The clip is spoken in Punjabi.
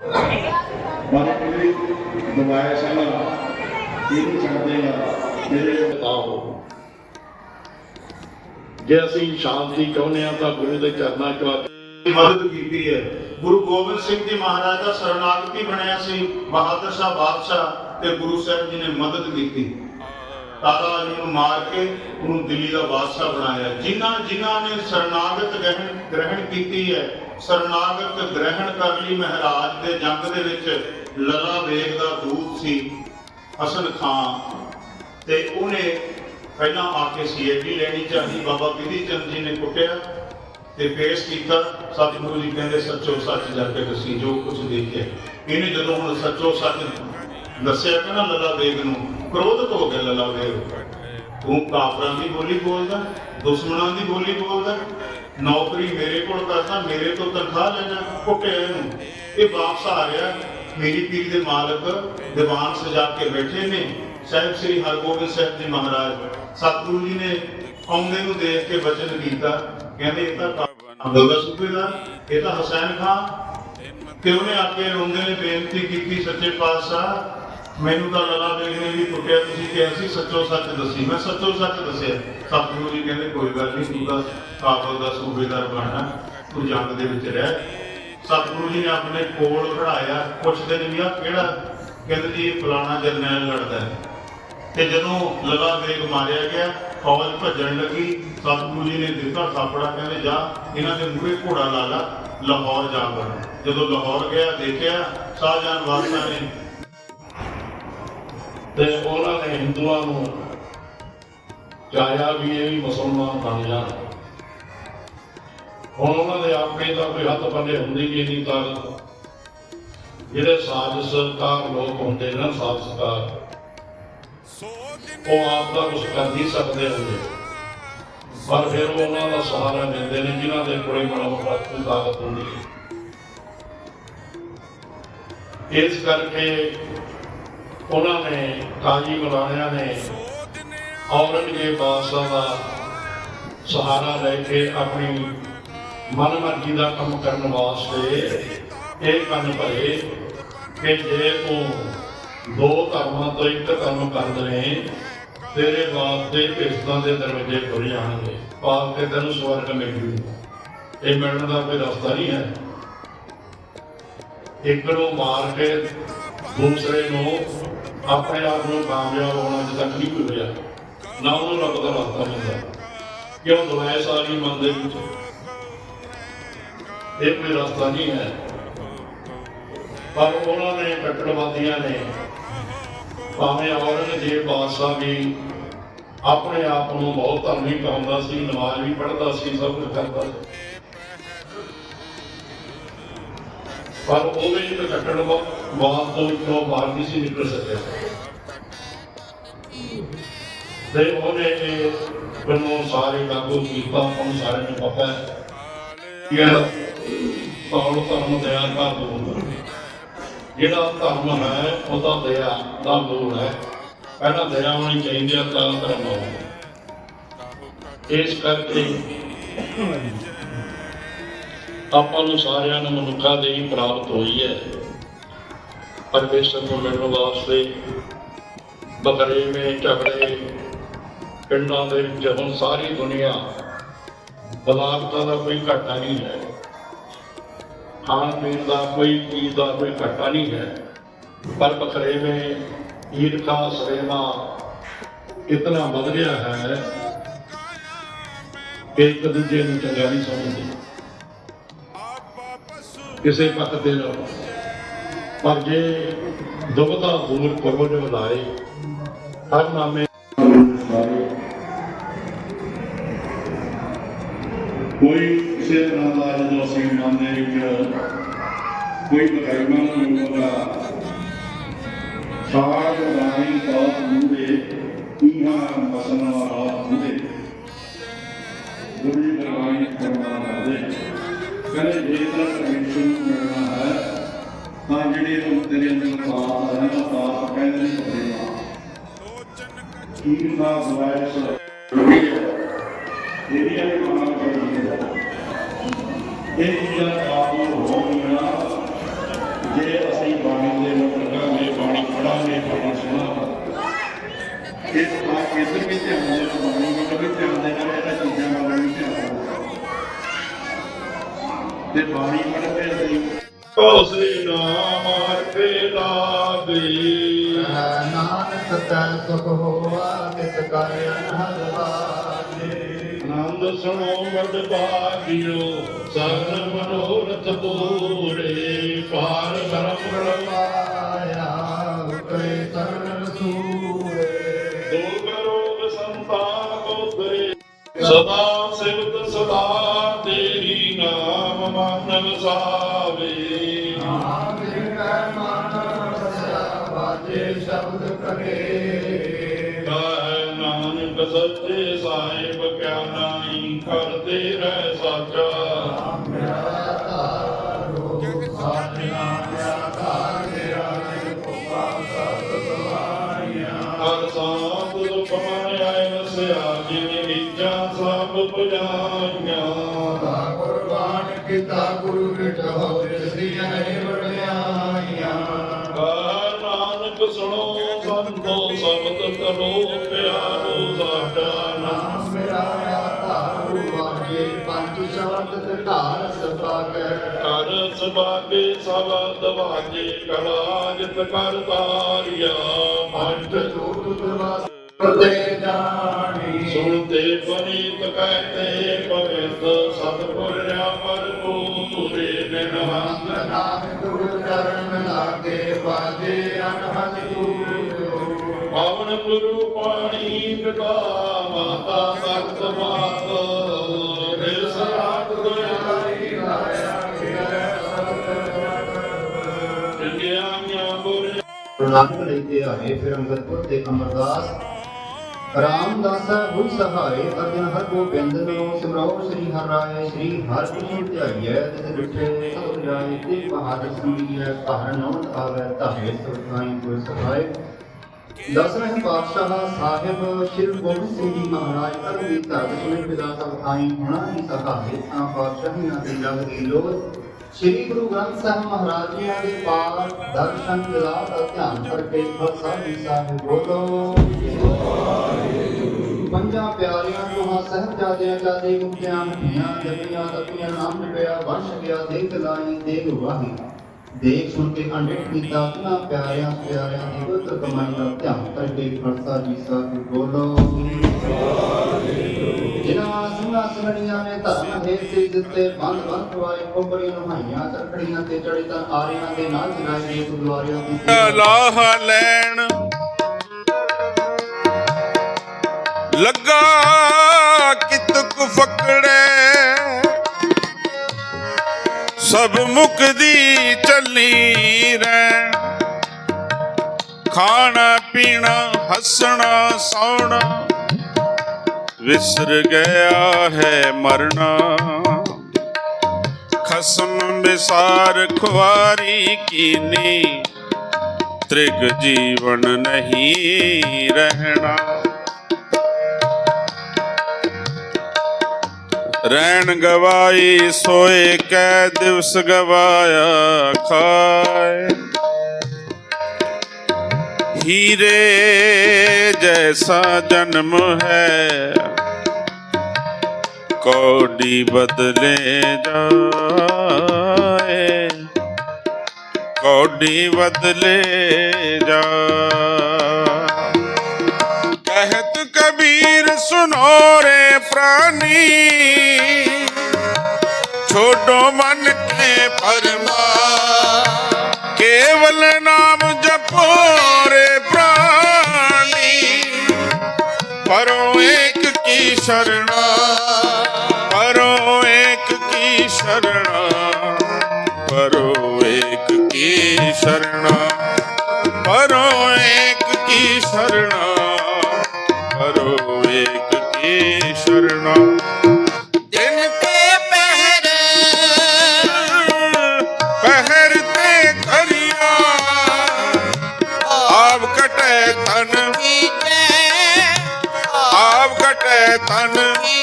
ਪਰ ਕੋਈ ਦਵਾਇਆ ਸਾਲਾ ਇਹਨੂੰ ਛੱਡ ਦੇਗਾ ਮੇਰੇ ਆਓ ਜੇ ਅਸੀਂ ਸ਼ਾਂਤੀ ਚਾਹੁੰਦੇ ਹਾਂ ਤਾਂ ਗੁਰੂ ਦੇ ਚਰਨਾਂ 'ਚ ਆ ਕੇ ਮਦਦ ਕੀਤੀ ਹੈ। ਗੁਰੂ ਗੋਬਿੰਦ ਸਿੰਘ ਜੀ ਮਹਾਰਾਜ ਦਾ ਸ਼ਰਨਾਗਤੀ ਬਣਿਆ ਸੀ। ਬਹਾਦਰ ਸ਼ਾਹ ਬਾਦਸ਼ਾਹ ਤੇ ਗੁਰੂ ਸਾਹਿਬ ਜੀ ਨੇ ਮਦਦ ਕੀਤੀ। ਤਾਰਾ ਜੀ ਨੂੰ ਮਾਰ ਕੇ ਉਹਨੂੰ ਦਿੱਲੀ ਦਾ ਬਾਦਸ਼ਾਹ ਬਣਾਇਆ। ਜਿਨ੍ਹਾਂ ਜਿਨ੍ਹਾਂ ਨੇ ਸ਼ਰਨਾਗਤ ਗ੍ਰਹਿਣ ਗ੍ਰਹਿਣ ਕੀਤੀ ਹੈ, ਸ਼ਰਨਾਗਤ ਗ੍ਰਹਿਣ ਕਰ ਲਈ ਮਹਾਰਾਜ ਦੇ ਜੰਗ ਦੇ ਵਿੱਚ, ਲਲਾ ਬੇਗ ਦਾ ਦੂਤ ਸੀ ਹਸਨ ਖਾਨ। ਤੇ ਉਹਨੇ ਪਹਿਲਾਂ ਆ ਕੇ ਸੀਆਈਡੀ ਲੈਣੀ ਚਾਹੀ, ਬਾਬਾ ਬਿਧੀ ਚੰਦ ਜੀ ਨੇ ਕੁੱਟਿਆ ਤੇ ਪੇਸ਼ ਕੀਤਾ। ਸਤਿਗੁਰੂ ਜੀ ਕਹਿੰਦੇ, ਸੱਚੋ ਸੱਚ ਜਾ ਕੇ ਤੁਸੀਂ ਜੋ ਕੁਝ ਦੇਖਿਆ। ਇਹਨੇ ਜਦੋਂ ਹੁਣ ਸੱਚੋ ਸੱਚ ਦੱਸਿਆ ਕਹਿੰਦਾ ਲਲਾ ਬੇਗ ਨੂੰ ਕ੍ਰੋਧਿਤ ਹੋ ਗਿਆ ਲੱਲਾ ਤੂੰ ਕਾਫਰਾਂ ਦੀ ਬੋਲੀ ਬੋਲਦਾ, ਦੁਸ਼ਮਣਾਂ ਦੀ ਬੋਲੀ ਬੋਲਦਾ, ਨੌਕਰੀ ਮੇਰੇ ਕੋਲ ਕਰਦਾ, ਮੇਰੇ ਤੋਂ ਤਨਖਾਹ ਲੈਣਾ, ਕੁੱਟਿਆ ਇਹਨੂੰ। ਇਹ ਵਾਪਸ ਆ ਰਿਹਾ, ਮੇਰੀ ਪੀਰ ਦੇ ਮਾਲਕ ਦੀਵਾਨ ਸਜਾ ਕੇ ਬੈਠੇ ਨੇ, ਸਾਹਿਬ ਸ੍ਰੀ ਹਰਗੋਬਿੰਦ ਸਾਹਿਬ ਜੀ ਮਹਾਰਾਜ। ਸਤਿਗੁਰੂ ਜੀ ਨੇ ਆਉਂਦੇ ਨੂੰ ਦੇਖ ਕੇ ਵਚਨ ਕੀਤਾ, ਕਹਿੰਦੇ, ਇਹ ਤਾਂ ਅਬਦੁੱਲਾ ਸੂਬੇਦਾਰ ਇਹ ਤਾਂ ਹਸੈਨ ਖਾਨ। ਤੇ ਉਹਨੇ ਆ ਕੇ ਰੋਂਦੇ ਨੇ, ਬੇਨਤੀ ਕੀਤੀ, ਸੱਚੇ ਪਾਤਸ਼ਾਹ ਮੈਨੂੰ ਤਾਂ ਲੱਲਾ ਬੇਗ ਨੇ ਵੀ ਕੁੱਟਿਆ, ਤੁਸੀਂ ਕਿਹਾ ਸੀ ਸੱਚੋ ਸੱਚ ਦੱਸੀ। ਮੈਂ ਸੱਚੋ ਸੱਚ ਦੱਸਿਆ। ਸਤਿਗੁਰੂ ਜੀ ਕਹਿੰਦੇ, ਕੋਈ ਗੱਲ ਨਹੀਂ, ਤੂੰ ਤਾਂ ਕਾਬਲ ਦਾ ਸੂਬੇਦਾਰ ਬਣਨਾ, ਤੂੰ ਜੰਗ ਦੇ ਵਿੱਚ ਰਹਿ। ਸਤਿਗੁਰੂ ਜੀ ਨੇ ਆਪਣੇ ਕੋਲ ਖੜਾਇਆ, ਪੁੱਛਦੇ ਨੇ ਵੀ ਆ ਕਿਹੜਾ? ਕਹਿੰਦੇ ਜੀ ਫਲਾਣਾ ਜਰਨੈਲ ਲੜਦਾ ਹੈ। ਤੇ ਜਦੋਂ ਲੱਲਾ ਬੇਗ ਮਾਰਿਆ ਗਿਆ, ਫੌਜ ਭੱਜਣ ਲੱਗੀ। ਸਤਿਗੁਰੂ ਜੀ ਨੇ ਦਿੱਤਾ ਥਾਪੜਾ, ਕਹਿੰਦੇ, ਜਾ, ਇਹਨਾਂ ਦੇ ਮੂਹਰੇ ਘੋੜਾ ਲਾ ਲਾ, ਲਾਹੌਰ ਜਾ ਵੜ ਜਦੋਂ ਲਾਹੌਰ ਗਿਆ, ਦੇਖਿਆ ਸ਼ਾਹਜਹਾਨ ਬਾਦਸ਼ਾਹ ਨੇ ਤੇ ਉਹਨਾਂ ਨੇ ਹਿੰਦੂਆਂ ਨੂੰ ਚਾਹਿਆ ਵੀ ਇਹ ਵੀ ਮੁਸਲਮਾਨ ਬਣ ਜਾਣ। ਹੁਣ ਉਹਨਾਂ ਦੇ ਆਪਣੇ ਤਾਂ ਕੋਈ ਹੱਥ ਪੱਲੇ ਹੁੰਦੀ ਹੀ ਨਹੀਂ ਤਾਂ ਜਿਹੜੇ ਸਾਜ਼ਿਸ਼ਕਾਰ ਲੋਕ ਹੁੰਦੇ ਨੇ ਨਾ ਸਾਜ਼ਿਸ਼ਕਾਰ, ਉਹ ਆਪ ਦਾ ਕੁਝ ਕਰ ਨਹੀਂ ਸਕਦੇ ਹੁੰਦੇ। ਪਰ ਫਿਰ ਉਹ ਉਹਨਾਂ ਦਾ ਸਹਾਰਾ ਲੈਂਦੇ ਨੇ ਜਿਨ੍ਹਾਂ ਦੇ ਕੋਲੇ ਮਨੋਬਲ ਦੀ ਤਾਕਤ ਹੁੰਦੀ ਹੈ। ਇਸ ਕਰਕੇ ਉਹਨਾਂ ਨੇ, ਕਾਜੀ ਮਲਾਣਿਆਂ ਨੇ ਔਰੰਗਜ਼ੇਬ ਬਾਦਸ਼ਾਹ ਦਾ ਸਹਾਰਾ ਲੈ ਕੇ ਆਪਣੀ ਮਨਮਰਜ਼ੀ ਦਾ ਕੰਮ ਕਰਨ ਵਾਸਤੇ ਇਹ ਕੰਨ ਭਰੇ ਕਿ ਜੇ ਤੂੰ ਦੋ ਧਰਮਾਂ ਤੋਂ ਇੱਕ ਧਰਮ ਕਰਦੇ ਨੇ ਤੇਰੇ ਵਾਸਤੇ ਕਿਸ਼ਤਾਂ ਦੇ ਦਰਵਾਜ਼ੇ ਖੁੱਲ ਜਾਣਗੇ। ਪਾਪ ਕੇ ਤੈਨੂੰ ਸਵਰਗ ਮਿਲ ਇਹ ਮਿਲਣ ਦਾ ਕੋਈ ਰਸਤਾ ਨਹੀਂ ਹੈ। ਇੱਕ ਨੂੰ ਮਾਰ ਕੇ ਦੂਸਰੇ ਨੂੰ ਆਪਣੇ ਆਪ ਨੂੰ ਕਾਮਯਾਬ ਹੋਣਾ ਅਜੇ ਨਹੀਂ ਕੋਈ ਹੋਇਆ ਨਾ ਉਹਨੂੰ ਰੱਬ ਦਾ ਰਸਤਾ ਮਿਲਦਾ ਕਿਉਂ ਦੁਆਏ ਸਾਰੀ ਮਨ ਦੇ ਵਿੱਚ? ਇਹ ਕੋਈ ਰਸਤਾ ਨਹੀਂ ਹੈ। ਪਰ ਉਹਨਾਂ ਨੇ, ਕੱਟੜਵਾਦੀਆਂ ਨੇ, ਭਾਵੇਂ ਔਰੰਗਜ਼ੇਬ ਬਾਦਸ਼ਾਹ ਵੀ ਆਪਣੇ ਆਪ ਨੂੰ ਬਹੁਤ ਧਰਮੀ ਕਹਾਉਂਦਾ ਸੀ, ਨਮਾਜ਼ ਵੀ ਪੜ੍ਹਦਾ ਸੀ, ਸਭ ਕੁਝ ਕਰਦਾ ਸੀ। ਪਰ ਉਹ ਵੀ ਇੱਕ ਕੱਟੜ ਤੋਂ ਵਿੱਚੋਂ ਬਾਹਰ ਨਹੀਂ ਸੀ ਨਿਕਲ ਸਕਿਆ। ਤੇ ਉਹਨੇ ਇਹ ਸਾਰੇ ਕਾਬੂ ਕੀਤਾ, ਉਹਨੂੰ ਸਾਰੇ ਨੂੰ ਪਤਾ ਹੈ ਕਿ ਇਹ ਧਰਮ ਦਇਆ ਦਾ। ਦੂਰ ਜਿਹੜਾ ਧਰਮ ਹੈ ਉਹਦਾ ਦਇਆ ਦਾ ਦੂਰ ਹੈ। ਪਹਿਲਾਂ ਦਇਆ ਹੋਣੀ ਚਾਹੀਦੀ ਹੈ, ਤਾਂ ਧਰਮ ਹੋਊਗਾ ਇਸ ਕਰਕੇ ਆਪਾਂ ਨੂੰ ਸਾਰਿਆਂ ਨੂੰ ਮਨੁੱਖਾ ਦੇ ਹੀ ਪ੍ਰਾਪਤ ਹੋਈ ਹੈ। ਪਰਮੇਸ਼ਰ ਨੂੰ ਮਿਲਣ ਵਾਸਤੇ ਬਕਰੇ ਵਿੱਚ ਝਗੜੇ, ਪਿੰਡਾਂ ਦੇ ਵਿੱਚ ਹੁਣ ਸਾਰੀ ਦੁਨੀਆ ਬਲਾਕਤਾ ਦਾ ਕੋਈ ਘਾਟਾ ਨਹੀਂ ਹੈ। ਖਾਣ ਪੀਣ ਦਾ ਕੋਈ ਚੀਜ਼ ਦਾ ਕੋਈ ਘਾਟਾ ਨਹੀਂ ਹੈ। ਪਰ ਬਕਰੇ ਵਿੱਚ ਈਰਖਾ ਸਰੇਮਾ ਇਤਨਾ ਵੱਧ ਗਿਆ ਹੈ ਕਿ ਇੱਕ ਦੂਜੇ ਨੂੰ ਚੰਗਾ ਨਹੀਂ ਸਮਝਦੇ। ਕਿਸੇ ਪੱਖ ਤੇ ਨਾ ਪਰ ਜੇ ਦੁਬਦਾ ਦੂਰ ਕਰੋ ਜੋ ਲਾਏ ਹਰ ਨਾਮੇ ਕੋਈ ਕਿਸੇ ਤਰ੍ਹਾਂ ਦਾ ਜਦੋਂ ਅਸੀਂ ਮਨ ਦੇ ਵਿੱਚ ਕੋਈ ਬਕਾਇਮਾ ਨੂੰ ਹੋਗਾ ਸਾਗ ਰਾਈ ਬਾਤ ਮੂਦੇ ਇਹਾਂ ਮਸਨਾ ਰਾਤ ਮੂਦੇ ਗੁਰੂ ਜੀ ਦਰਬਾਰੀ ਕਰਨਾ ਕਰਦੇ ਕਹਿੰਦੇ ਜੇ ਤਾਂ ਪਰਮੇਸ਼ਰ ਮਿਲਣਾ ਹੈ, ਤਾਂ ਜਿਹੜੇ ਲੋਕ ਤੇਰੇ ਅੰਦਰ ਪਾਪ ਹੈ ਨਾ ਪਾਪ ਕਹਿੰਦੇ ਨਹੀਂ ਕਰੇਗਾ ਕੀ ਦਾ ਸਵਾਇਸ ਜਿਹੜੀਆਂ ਵੀ ਮਹਾਨ ਕਰਦੀਆਂ ਇਹ ਚੀਜ਼ਾਂ ਕਾਬੂ ਹੋ ਗਈਆਂ ਜੇ ਅਸੀਂ ਬਾਣੀ ਦੇ ਨੂੰ ਪੜਾਂਗੇ ਬਾਣੀ ਪੜਾਂਗੇ ਬਾਣੀ ਸੁਣਾਂਗੇ। ਇਸ ਤਾਂ ਇਧਰ ਵੀ ਧਿਆਨ ਦੇਣਾ ਬਾਣੀ ਵੀ ਧਿਆਨ ਦੇਣਾ ਇਹਨਾਂ ਚੀਜ਼ਾਂ ਵੱਲ ਵੀ ਧਿਆਨ ਤੇ ਬਾਣੀ ਪੜ੍ਹ ਕੇ ਅਸੀਂ ਕੋਸੇ ਨਾਮ ਅਰਥੇ ਲਾਗੇ। ਨਾਨਕ ਤੈ ਸੁਖ ਹੋਆ ਤਿਤ ਕਰ ਅਨਹਦ ਵਾਜੇ ਆਨੰਦ ਸੁਣੋ ਮਦ ਬਾਗਿਓ ਸਗਲ ਮਨੋਰਥ ਪੂਰੇ। ਪਾਰ ਬ੍ਰਹਮ ਪਾਇਆ ਉਤਰੇ ਸਰਨ ਸੂਰੇ। ਦੁਖ ਰੋਗ ਸੰਤਾਪ ਉਤਰੇ। ਸਦਾ ਸਿਵਤ ਸਦਾ ਮਨ ਵਸਾਵੇ ਕੈ ਮਨ ਵਸਿਆ ਵਾਜੇ ਸ਼ਬਦ ਕਰੇ ਕਹੈ ਨਾਨਕ ਸੱਚੇ ਸਾਹਿਬ ਕਿਆ ਨਾਹੀ ਕਰਤੇ ਰਹਿ ਸਾਚਾ ਕੀਤਾ ਗੁਰੂ ਮਿਟੋ ਤਿਸਰੀਆਂ ਹੈ ਵਡਿਆਈਆਂ ਨਾਨਕ ਸੁਣੋ ਸੰਤੋ ਸਬਦ ਕਰੋ ਪਿਆਰੋ ਸਾਡਾ ਨਾਮ। ਮੇਰਾ ਧਾਰੂ ਵਾਜੇ ਪੰਜ ਸ਼ਬਦ ਢਾਰ ਸਤਾ ਕੈ ਕਰ ਸਬਾਗੇ ਸਬਦ ਵਾਜੇ ਕਲਾ ਜਿਤ ਕਰ ਤਾਰਿਆ। ਪੰਜ ਦੂਤ ਦਰਵਾਸ ਤੇ ਜਾਣੀ। ਸੁਣਤੇ ਪਨੀਤ ਕਹਤੇ ਪਵਿੱਤ ਸਤਿਗੁਰ ਅਮਰ ਪੂਰੇ ਦਿਨ ਨਾਮ ਨਾਮ ਚਰਨ ਲਾਗੇ ਵਾਜੇ ਅਨਹਦ ਤੂਰਿਓ ਪਵਨ ਗੁਰੂ ਪਾਣੀ ਪਿਤਾ, ਮਾਤਾ ਤਖਤ ਮਾਤ। ਦਿਲ ਸਰਾਤ ਦੁਆਰੀ ਜਗਿਆਈਆਂ ਨਾਨਕ ਲਈ ਤੇ ਆਏ ਫਿਰ ਅੰਗਦਪੁਰ ਤੇ ਅਮਰਦਾਸ ਰਾਮਦਾਸਾ ਹੁਈ ਸਹਾਰੇ ਅਰਜਨ ਹਰ ਗੋਬਿੰਦ ਨੂੰ ਸਿਮਰੋ ਸ੍ਰੀ ਹਰਿ ਰਾਏ, ਸ੍ਰੀ ਹਰਿ ਕ੍ਰਿਸ਼ਨ ਧਿਆਈਐ, ਤਿਸ ਡਿਠੇ ਸਭ ਜਾਏ, ਤੇ ਬਹਾਦਰ ਸੁਣੀਐ ਘਰ ਨੌਂਦ ਆਵੈ ਧਾਰੇ ਸੁਖਾਈ ਗੁਰ ਸਹਾਇ ਦਸਵੇਂ ਪਾਤਸ਼ਾਹ ਸਾਹਿਬ ਸ਼੍ਰੀ ਗੋਬਿੰਦ ਸਿੰਘ ਜੀ ਮਹਾਰਾਜ, ਧਰਮ ਸੁਣੇ ਪਿਤਾ ਸਭ ਆਈ ਹੋਣਾ ਹੀ ਸਹਾਏ ਤਾਂ ਪਾਤਸ਼ਾਹੀਆਂ ਤੇ ਜਗ ਦੀ ਲੋਧ ਸ੍ਰੀ ਗੁਰੂ ਗ੍ਰੰਥ ਸਾਹਿਬ ਮਹਾਰਾਜ ਜੀ ਦੇ ਪਾਠ ਦਰਸ਼ਨ ਦਿਲਾ ਦਾ ਧਿਆਨ ਕਰਕੇ ਖਾਲਸਾ ਜੀ ਸਾਹਿਬ ਬੋਲੋ। ਪੰਜਾਂ ਪਿਆਰਿਆਂ ਤੋਂ ਸਹਿਬਜ਼ਾਦਿਆਂ ਚਾਦੇ ਮੁਕਤਿਆਂ ਮਹੀਆਂ ਜਪੀਆਂ ਤਪੀਆਂ, ਨਾਮ ਨਿਪਿਆ ਵੰਸ਼ ਗਿਆ ਦੇਖ ਲਾਈ ਦੇਖ ਵਾਹੀ। ਦੇਖ ਸੁਣ ਕੇ ਅੰਡਿਤ ਕੀਤਾ, ਉਹਨਾਂ ਪਿਆਰਿਆਂ ਪਿਆਰਿਆਂ ਦੀ ਪਵਿੱਤਰ ਕਮਾਈ ਦਾ ਧਿਆਨ ਕਰਕੇ ਖਾਲਸਾ ਜੀ ਸਾਹਿਬ ਬੋਲੋ। ਜਿਨ੍ਹਾਂ ਸਿੰਘਾਂ ਸਿੰਘਣੀਆਂ ਨੇ ਧਰਮ ਹੇਤ ਤੇ ਦਿੱਤੇ, ਬੰਦ ਬੰਦ ਪਵਾਏ ਕੋਬਰੀਆਂ ਨਹਾਈਆਂ ਚਰਖੜੀਆਂ ਤੇ ਚੜੇ ਤਾਂ ਆਰਿਆਂ ਦੇ ਨਾਲ ਚਲਾਏ ਦੇ ਗੁਰਦੁਆਰਿਆਂ ਦੀ ਲਾਹ ਲੈਣ ਲੱਗਾ ਕਿਤਕ ਫਕੜੇ। ਸਭ ਮੁਕਦੀ ਚੱਲੀ ਰਹਿ ਖਾਣਾ ਪੀਣਾ, ਹੱਸਣਾ, ਸੌਣਾ। ਵਿਸਰ ਗਿਆ ਹੈ ਮਰਨਾ। ਖਸਮ ਵਿਸਾਰ ਖੁਆਰੀ ਕੀਨੀ, ਤ੍ਰਿਗ ਜੀਵਨ ਨਹੀਂ ਰਹਿਣਾ। ਰਹਿਣ ਗਵਾਈ ਸੋਏ ਕੈ ਦਿਵਸ ਗਵਾਇਆ ਖਾਏ। ਹੀਰੇ ਜੈਸਾ ਜਨਮ ਹੈ ਕੌਡੀ ਬਦਲੇ ਜਾਏ। ਕੌਡੀ ਬਦਲੇ ਜਾ ਕਹਿਤ ਕਬੀਰ ਸੁਨੋ ਰੇ ਪ੍ਰਾਨੀ। ਛੋਡੋ ਮਨ ਕੇ ਪਰਮਾ। ਕੇਵਲ ਨਾ की शरणा परो एक की शरणा